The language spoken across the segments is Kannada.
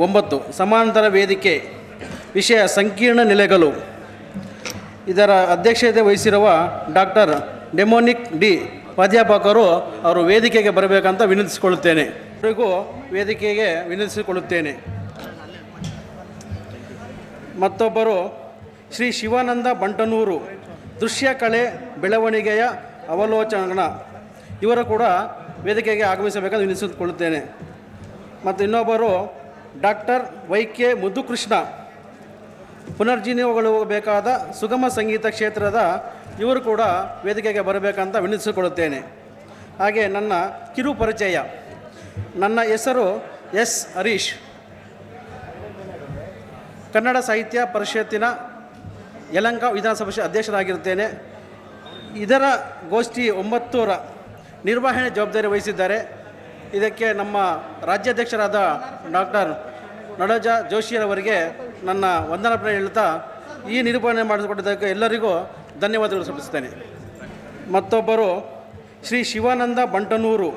ಒಂಬತ್ತು ಸಮಾಂತರ ವೇದಿಕೆ ವಿಷಯ ಸಂಕೀರ್ಣ ನೆಲೆಗಳು ಇದರ ಅಧ್ಯಕ್ಷತೆ ವಹಿಸಿರುವ ಡಾಕ್ಟರ್ ಡೆಮೋನಿಕ್ ಡಿ. ಪ್ರಾಧ್ಯಾಪಕರು ಅವರು ವೇದಿಕೆಗೆ ಬರಬೇಕಂತ ವಿನಂತಿಸಿಕೊಳ್ಳುತ್ತೇನೆ. ಅವರಿಗೂ ವೇದಿಕೆಗೆ ವಿನಂತಿಸಿಕೊಳ್ಳುತ್ತೇನೆ. ಮತ್ತೊಬ್ಬರು ಶ್ರೀ ಶಿವಾನಂದ ಬಂಟನೂರು ದೃಶ್ಯ ಕಲೆ ಬೆಳವಣಿಗೆಯ ಅವಲೋಚನ ಇವರು ಕೂಡ ವೇದಿಕೆಗೆ ಆಗಮಿಸಬೇಕಂತ ವಿನಿಸಿಕೊಳ್ಳುತ್ತೇನೆ ಮತ್ತು ಇನ್ನೊಬ್ಬರು ಡಾಕ್ಟರ್ ವೈ ಕೆ ಮುದ್ದುಕೃಷ್ಣ ಪುನರ್ಜೀವಗೊಳ್ಳಬೇಕಾದ ಸುಗಮ ಸಂಗೀತ ಕ್ಷೇತ್ರದ ಇವರು ಕೂಡ ವೇದಿಕೆಗೆ ಬರಬೇಕಂತ ವಿನಿಸಿಕೊಳ್ಳುತ್ತೇನೆ ಹಾಗೆ ನನ್ನ ಕಿರು ಪರಿಚಯ. ನನ್ನ ಹೆಸರು ಎಸ್ ಹರೀಶ್. ಕನ್ನಡ ಸಾಹಿತ್ಯ ಪರಿಷತ್ತಿನ ಯಲಂಕ ವಿಧಾನಸಭೆ ಅಧ್ಯಕ್ಷರಾಗಿರುತ್ತೇನೆ. ಇದರ ಗೋಷ್ಠಿ ಒಂಬತ್ತೂರ ನಿರ್ವಹಣೆ ಜವಾಬ್ದಾರಿ ವಹಿಸಿದ್ದಾರೆ. ಇದಕ್ಕೆ ನಮ್ಮ ರಾಜ್ಯಾಧ್ಯಕ್ಷರಾದ ಡಾಕ್ಟರ್ ನಡೋಜ ಜೋಶಿಯವರಿಗೆ ನನ್ನ ವಂದನಾಪನೆ ಹೇಳ್ತಾ ಈ ನಿರೂಪಣೆ ಮಾಡಿಸಿಕೊಟ್ಟಿದ್ದಕ್ಕೆ ಎಲ್ಲರಿಗೂ ಧನ್ಯವಾದಗಳು ಸಲ್ಲಿಸುತ್ತೇನೆ. ಮತ್ತೊಬ್ಬರು ಶ್ರೀ ಶಿವಾನಂದ ಬಂಟನೂರು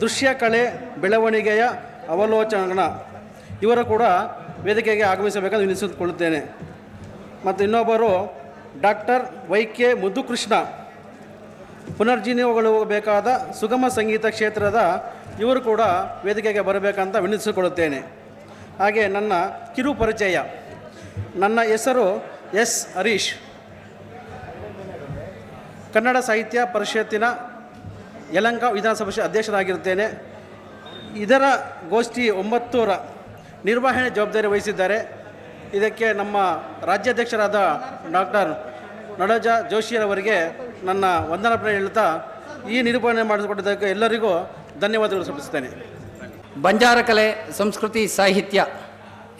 ದೃಶ್ಯ ಕಲೆ ಬೆಳವಣಿಗೆಯ ಅವಲೋಚನ ಇವರು ಕೂಡ ವೇದಿಕೆಗೆ ಆಗಮಿಸಬೇಕೆಂದು ವಿನಿಸಿಕೊಳ್ಳುತ್ತೇನೆ ಮತ್ತು ಇನ್ನೊಬ್ಬರು ಡಾಕ್ಟರ್ ವೈ ಕೆ ಮುದ್ದುಕೃಷ್ಣ ಪುನರ್ಜೀವಗೊಳ್ಳಬೇಕಾದ ಸುಗಮ ಸಂಗೀತ ಕ್ಷೇತ್ರದ ಇವರು ಕೂಡ ವೇದಿಕೆಗೆ ಬರಬೇಕಂತ ವಿನಿಸಿಕೊಳ್ಳುತ್ತೇನೆ. ಹಾಗೆ ನನ್ನ ಕಿರು ಪರಿಚಯ. ನನ್ನ ಹೆಸರು ಎಸ್ ಹರೀಶ್. ಕನ್ನಡ ಸಾಹಿತ್ಯ ಪರಿಷತ್ತಿನ ಯಲಂಕ ವಿಧಾನಸಭೆ ಅಧ್ಯಕ್ಷರಾಗಿರುತ್ತೇನೆ. ಇದರ ಗೋಷ್ಠಿ ಒಂಬತ್ತೂರ ನಿರ್ವಹಣೆ ಜವಾಬ್ದಾರಿ ವಹಿಸಿದ್ದಾರೆ. ಇದಕ್ಕೆ ನಮ್ಮ ರಾಜ್ಯಾಧ್ಯಕ್ಷರಾದ ಡಾಕ್ಟರ್ ನಡೋಜ ಜೋಶಿಯವರಿಗೆ ನನ್ನ ವಂದನಾಪನೆ ಹೇಳ್ತಾ ಈ ನಿರೂಪಣೆ ಮಾಡಿಕೊಟ್ಟಿದ್ದಕ್ಕೆ ಎಲ್ಲರಿಗೂ ಧನ್ಯವಾದಗಳು ಸಲ್ಲಿಸ್ತೇನೆ ಬಂಜಾರ ಕಲೆ, ಸಂಸ್ಕೃತಿ, ಸಾಹಿತ್ಯ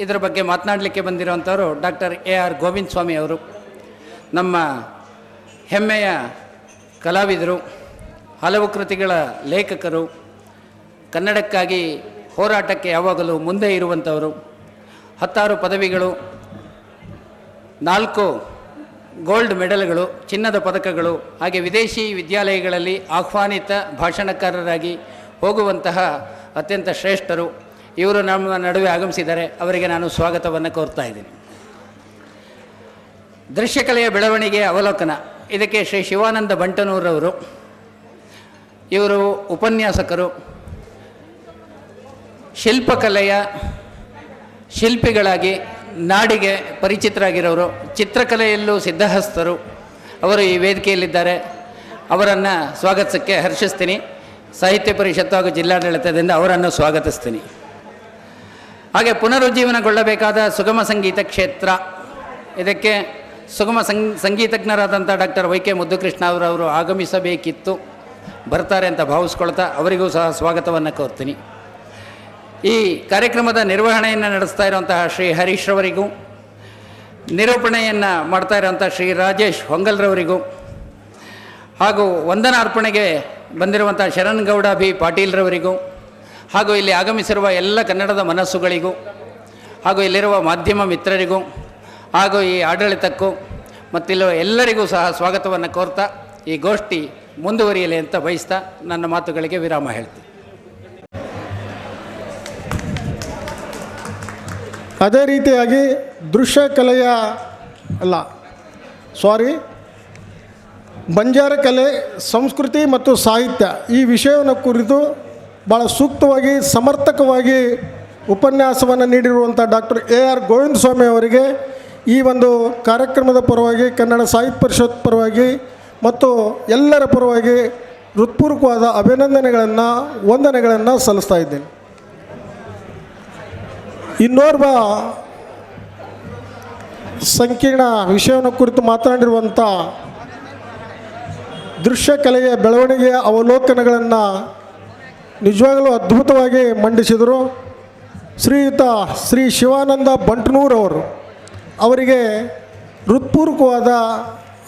ಇದರ ಬಗ್ಗೆ ಮಾತನಾಡಲಿಕ್ಕೆ ಬಂದಿರುವಂಥವರು doctor A R Govinda Swamy ಅವರು. ನಮ್ಮ ಹೆಮ್ಮೆಯ ಕಲಾವಿದರು, ಹಲವು ಕೃತಿಗಳ ಲೇಖಕರು, ಕನ್ನಡಕ್ಕಾಗಿ ಹೋರಾಟಕ್ಕೆ ಯಾವಾಗಲೂ ಮುಂದೆ ಇರುವಂಥವರು, ಹತ್ತಾರು ಪದವಿಗಳು, ನಾಲ್ಕು ಗೋಲ್ಡ್ ಮೆಡಲ್ಗಳು, ಚಿನ್ನದ ಪದಕಗಳು, ಹಾಗೆ ವಿದೇಶಿ ವಿದ್ಯಾಲಯಗಳಲ್ಲಿ ಆಹ್ವಾನಿತ ಭಾಷಣಕಾರರಾಗಿ ಹೋಗುವಂತಹ ಅತ್ಯಂತ ಶ್ರೇಷ್ಠರು ಇವರು ನಮ್ಮ ನಡುವೆ ಆಗಮಿಸಿದ್ದಾರೆ. ಅವರಿಗೆ ನಾನು ಸ್ವಾಗತವನ್ನು ಕೋರ್ತಾ ಇದ್ದೀನಿ. ದೃಶ್ಯಕಲೆಯ ಬೆಳವಣಿಗೆ ಅವಲೋಕನ. ಇದಕ್ಕೆ ಶ್ರೀ ಶಿವಾನಂದ ಬಂಟನೂರವರು, ಇವರು ಉಪನ್ಯಾಸಕರು, ಶಿಲ್ಪಕಲೆಯ ಶಿಲ್ಪಿಗಳಾಗಿ ನಾಡಿಗೆ ಪರಿಚಿತರಾಗಿರೋರು, ಚಿತ್ರಕಲೆಯಲ್ಲೂ ಸಿದ್ಧಹಸ್ತರು. ಅವರು ಈ ವೇದಿಕೆಯಲ್ಲಿದ್ದಾರೆ. ಅವರನ್ನು ಸ್ವಾಗತಿಸಕ್ಕೆ ಹರ್ಷಿಸ್ತೀನಿ. ಸಾಹಿತ್ಯ ಪರಿಷತ್ತು ಹಾಗೂ ಜಿಲ್ಲಾಡಳಿತದಿಂದ ಅವರನ್ನು ಸ್ವಾಗತಿಸ್ತೀನಿ. ಹಾಗೆ ಪುನರುಜ್ಜೀವನಗೊಳ್ಳಬೇಕಾದ ಸುಗಮ ಸಂಗೀತ ಕ್ಷೇತ್ರ. ಇದಕ್ಕೆ ಸುಗಮ ಸಂಗ್, ಸಂಗೀತಜ್ಞರಾದಂಥ ಡಾಕ್ಟರ್ ವೈ ಕೆ ಮುದ್ದುಕೃಷ್ಣ ಅವರವರು ಆಗಮಿಸಬೇಕಿತ್ತು. ಬರ್ತಾರೆ ಅಂತ ಭಾವಿಸ್ಕೊಳ್ತಾ ಅವರಿಗೂ ಸಹ ಸ್ವಾಗತವನ್ನು ಕೋರ್ತೀನಿ. ಈ ಕಾರ್ಯಕ್ರಮದ ನಿರ್ವಹಣೆಯನ್ನು ನಡೆಸ್ತಾ ಇರುವಂತಹ ಶ್ರೀ ಹರೀಶ್ ರವರಿಗೂ, ನಿರೂಪಣೆಯನ್ನು ಮಾಡ್ತಾ ಇರುವಂಥ ಶ್ರೀ ರಾಜೇಶ್ ಹೊಂಗಲ್ರವರಿಗೂ ಹಾಗೂ ವಂದನಾರ್ಪಣೆಗೆ ಬಂದಿರುವಂಥ ಶರಣ್ಗೌಡ ಬಿ ಪಾಟೀಲ್ರವರಿಗೂ ಹಾಗೂ ಇಲ್ಲಿ ಆಗಮಿಸಿರುವ ಎಲ್ಲ ಕನ್ನಡದ ಮನಸ್ಸುಗಳಿಗೂ, ಹಾಗೂ ಇಲ್ಲಿರುವ ಮಾಧ್ಯಮ ಮಿತ್ರರಿಗೂ, ಹಾಗೂ ಈ ಆಡಳಿತಕ್ಕೂ, ಮತ್ತಿಲ್ಲ ಎಲ್ಲರಿಗೂ ಸಹ ಸ್ವಾಗತವನ್ನು ಕೋರ್ತಾ ಈ ಗೋಷ್ಠಿ ಮುಂದುವರಿಯಲಿ ಅಂತ ಬಯಸ್ತಾ ನನ್ನ ಮಾತುಗಳಿಗೆ ವಿರಾಮ ಹೇಳ್ತೀನಿ. ಅದೇ ರೀತಿಯಾಗಿ ದೃಶ್ಯ ಕಲೆಯ ಅಲ್ಲ ಸಾರಿ ಬಂಜಾರ ಕಲೆ, ಸಂಸ್ಕೃತಿ ಮತ್ತು ಸಾಹಿತ್ಯ ಈ ವಿಷಯವನ್ನು ಕುರಿತು ಭಾಳ ಸೂಕ್ತವಾಗಿ, ಸಮರ್ಥಕವಾಗಿ ಉಪನ್ಯಾಸವನ್ನು ನೀಡಿರುವಂಥ doctor A R Govinda Swamy ಅವರಿಗೆ ಈ ಒಂದು ಕಾರ್ಯಕ್ರಮದ ಪರವಾಗಿ, ಕನ್ನಡ ಸಾಹಿತ್ಯ ಪರಿಷತ್ ಪರವಾಗಿ ಮತ್ತು ಎಲ್ಲರ ಪರವಾಗಿ ಹೃತ್ಪೂರ್ವಕವಾದ ಅಭಿನಂದನೆಗಳನ್ನು, ವಂದನೆಗಳನ್ನು ಸಲ್ಲಿಸ್ತಾ ಇದ್ದೇನೆ. ಇನ್ನೋರ್ವ ಸಂಕೀರ್ಣ ವಿಷಯವನ್ನು ಕುರಿತು ಮಾತನಾಡಿರುವಂಥ ದೃಶ್ಯ ಕಲೆಯ ಬೆಳವಣಿಗೆಯ ಅವಲೋಕನಗಳನ್ನು ನಿಜವಾಗಲೂ ಅದ್ಭುತವಾಗಿ ಮಂಡಿಸಿದರು. ಶ್ರೀಯುತ ಶ್ರೀ ಶಿವಾನಂದ ಬಂಟ್ನೂರವರು ಅವರಿಗೆ ಹೃತ್ಪೂರ್ವಕವಾದ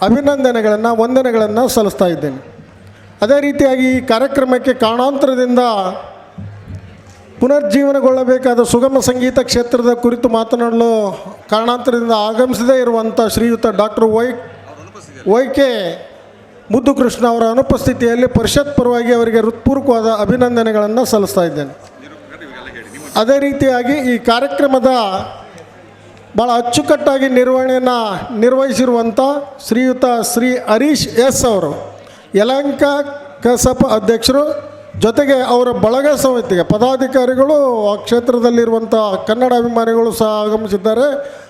ಅಭಿನಂದನೆಗಳನ್ನು, ವಂದನೆಗಳನ್ನು ಸಲ್ಲಿಸ್ತಾ ಇದ್ದೇನೆ. ಅದೇ ರೀತಿಯಾಗಿ ಈ ಕಾರ್ಯಕ್ರಮಕ್ಕೆ ಕಾರಣಾಂತರದಿಂದ ಪುನರ್ಜೀವನಗೊಳ್ಳಬೇಕಾದ ಸುಗಮ ಸಂಗೀತ ಕ್ಷೇತ್ರದ ಕುರಿತು ಮಾತನಾಡಲು ಕಾರಣಾಂತರದಿಂದ ಆಗಮಿಸದೇ ಇರುವಂಥ ಶ್ರೀಯುತ doctor Y Y K Muddukrishna ಅವರ ಅನುಪಸ್ಥಿತಿಯಲ್ಲಿ ಪರಿಷತ್ ಪರವಾಗಿ ಅವರಿಗೆ ಹೃತ್ಪೂರ್ವಕವಾದ ಅಭಿನಂದನೆಗಳನ್ನು ಸಲ್ಲಿಸ್ತಾ ಇದ್ದೇನೆ. ಅದೇ ರೀತಿಯಾಗಿ ಈ ಕಾರ್ಯಕ್ರಮದ ಭಾಳ ಅಚ್ಚುಕಟ್ಟಾಗಿ ನಿರ್ವಹಣೆಯನ್ನು ನಿರ್ವಹಿಸಿರುವಂಥ ಶ್ರೀಯುತ ಶ್ರೀ ಹರೀಶ್ ಎಸ್ ಅವರು, ಯಲಂಕ ಕಸಪ ಅಧ್ಯಕ್ಷರು ಜೊತೆಗೆ ಅವರ ಬಳಗ ಸಮಿತಿಗೆ ಪದಾಧಿಕಾರಿಗಳು ಆ ಕ್ಷೇತ್ರದಲ್ಲಿರುವಂಥ ಕನ್ನಡ ಅಭಿಮಾನಿಗಳು ಸಹ ಆಗಮಿಸಿದ್ದಾರೆ.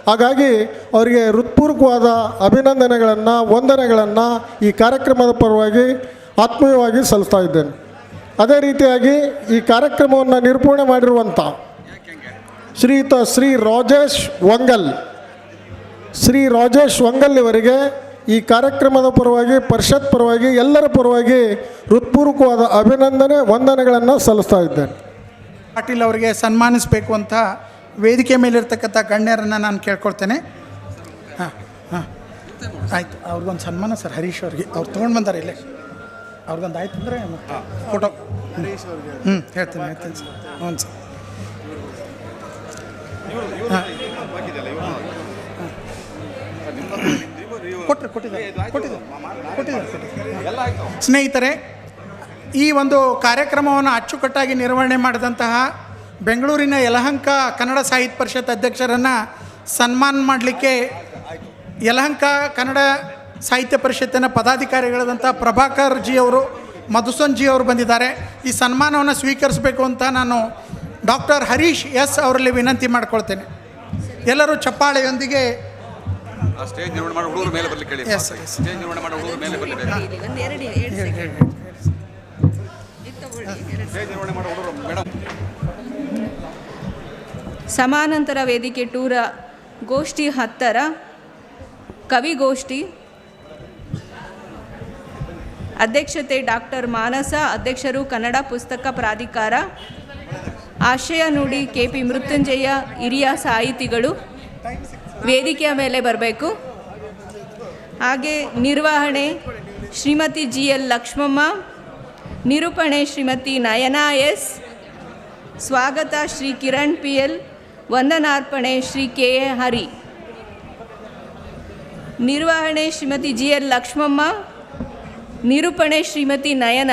ಹಾಗಾಗಿ ಅವರಿಗೆ ಹೃತ್ಪೂರ್ವಕವಾದ ಅಭಿನಂದನೆಗಳನ್ನು, ವಂದನೆಗಳನ್ನು ಈ ಕಾರ್ಯಕ್ರಮದ ಪರವಾಗಿ ಆತ್ಮೀಯವಾಗಿ ಸಲ್ಲಿಸ್ತಾ ಇದ್ದೇನೆ. ಅದೇ ರೀತಿಯಾಗಿ ಈ ಕಾರ್ಯಕ್ರಮವನ್ನು ನಿರೂಪಣೆ ಮಾಡಿರುವಂಥ ಶ್ರೀಯುತ ಶ್ರೀ ರಾಜೇಶ್ ವಂಗಲ್, ಶ್ರೀ ರಾಜೇಶ್ ವಂಗಲ್ ಇವರಿಗೆ ಈ ಕಾರ್ಯಕ್ರಮದ ಪರವಾಗಿ ಪರಿಷತ್ ಪರವಾಗಿ ಎಲ್ಲರ ಪರವಾಗಿ ಹೃತ್ಪೂರ್ವಕವಾದ ಅಭಿನಂದನೆ ವಂದನೆಗಳನ್ನು ಸಲ್ಲಿಸ್ತಾ ಇದ್ದೇನೆ. ಪಾಟೀಲ್ ಅವರಿಗೆ ಸನ್ಮಾನಿಸಬೇಕು ಅಂತ ವೇದಿಕೆ ಮೇಲಿರ್ತಕ್ಕಂಥ ಗಣ್ಯರನ್ನು ನಾನು ಕೇಳ್ಕೊಳ್ತೇನೆ. ಹಾಂ ಹಾಂ. ಆಯಿತು ಅವ್ರಿಗೊಂದು ಸನ್ಮಾನ ಸರ್ ಹರೀಶ್ ಅವ್ರಿಗೆ. ಅವ್ರು ತೊಗೊಂಡು ಬಂದಾರೆ ಇಲ್ಲೇ. ಅವ್ರಿಗೊಂದು ಆಯ್ತು ಅಂದರೆ ಫೋಟೋ. ಹರೀಶ್ ಅವ್ರಿಗೆ. ಹ್ಞೂ ಹೇಳ್ತೀನಿ ಹೇಳ್ತೀನಿ ಸರ್. ಹ್ಞೂ ಸರ್. ಕೊಟ್ಟರೆ ಕೊಟ್ಟಿದ್ದಾರೆ ಕೊಟ್ಟಿದ್ದಾರೆ ಕೊಟ್ಟಿದ್ದಾರೆ ಸ್ನೇಹಿತರೆ ಈ ಒಂದು ಕಾರ್ಯಕ್ರಮವನ್ನು ಅಚ್ಚುಕಟ್ಟಾಗಿ ನಿರ್ವಹಣೆ ಮಾಡಿದಂತಹ ಬೆಂಗಳೂರಿನ ಯಲಹಂಕ ಕನ್ನಡ ಸಾಹಿತ್ಯ ಪರಿಷತ್ ಅಧ್ಯಕ್ಷರನ್ನು ಸನ್ಮಾನ ಮಾಡಲಿಕ್ಕೆ ಯಲಹಂಕ ಕನ್ನಡ ಸಾಹಿತ್ಯ ಪರಿಷತ್ತಿನ ಪದಾಧಿಕಾರಿಗಳಾದಂಥ ಪ್ರಭಾಕರ್ ಜಿ ಅವರು ಮಧುಸೂನ್ ಜಿ ಅವರು ಬಂದಿದ್ದಾರೆ. ಈ ಸನ್ಮಾನವನ್ನು ಸ್ವೀಕರಿಸಬೇಕು ಅಂತ ನಾನು ಡಾಕ್ಟರ್ ಹರೀಶ್ ಎಸ್ ಅವರಲ್ಲಿ ವಿನಂತಿ ಮಾಡ್ಕೊಳ್ತೇನೆ. ಎಲ್ಲರೂ ಚಪ್ಪಾಳೆಯೊಂದಿಗೆ ಆ ಸ್ಟೇಜ್ ನಿರ್ಮಾಣ ಮಾಡೋ ಹುಡುಗರು ಮೇಲೆ ಬರ್ಲಿಕ್ಕೆ ಹೇಳಿ. ಸ್ಟೇಜ್ ನಿರ್ಮಾಣ ಮಾಡೋ ಹುಡುಗರು ಮೇಲೆ ಬರ್ಲಿಕ್ಕೆ ಸ್ಟೇಜ್ ನಿರ್ಮಾಣ ಮಾಡೋ ಹುಡುಗರು ಮೇಡಮ್ ಸಮಾನಾಂತರ ವೇದಿಕೆ ಟೂರ ಗೋಷ್ಠಿ ಹತ್ತರ ಕವಿಗೋಷ್ಠಿ ಅಧ್ಯಕ್ಷತೆ ಡಾಕ್ಟರ್ ಮಾನಸ ಅಧ್ಯಕ್ಷರು ಕನ್ನಡ ಪುಸ್ತಕ ಪ್ರಾಧಿಕಾರ ಆಶಯ ನುಡಿ ಕೆ ಪಿ ಮೃತ್ಯುಂಜಯ ಹಿರಿಯ ಸಾಹಿತಿಗಳು. ವೇದಿಕೆಯ ಮೇಲೆ ಬರಬೇಕು. ಹಾಗೆ ನಿರ್ವಹಣೆ ಶ್ರೀಮತಿ ಜಿ ಎಲ್ ಲಕ್ಷ್ಮಮ್ಮ, ನಿರೂಪಣೆ ಶ್ರೀಮತಿ ನಯನಾ ಎಸ್, ಸ್ವಾಗತ ಶ್ರೀ ಕಿರಣ್ ಪಿ ಎಲ್, ವಂದನಾರ್ಪಣೆ ಶ್ರೀ ಕೆ ಎ ಹರಿ. ನಿರ್ವಹಣೆ ಶ್ರೀಮತಿ ಜಿ ಎಲ್ ಲಕ್ಷ್ಮಮ್ಮ, ನಿರೂಪಣೆ ಶ್ರೀಮತಿ ನಯನ.